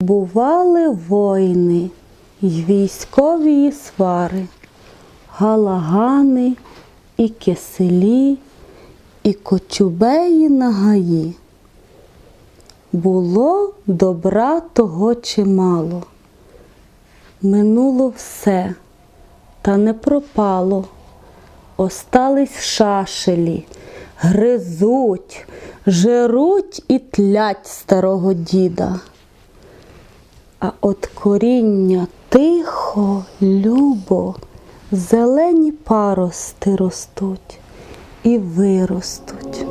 Бували войни й військові свари, галагани і киселі, і кочубеї на гаї. Було добра того чимало. Минуло все, та не пропало. Остались шашелі, гризуть, жируть і тлять старого діда. А от коріння тихо, любо, зелені парости ростуть і виростуть.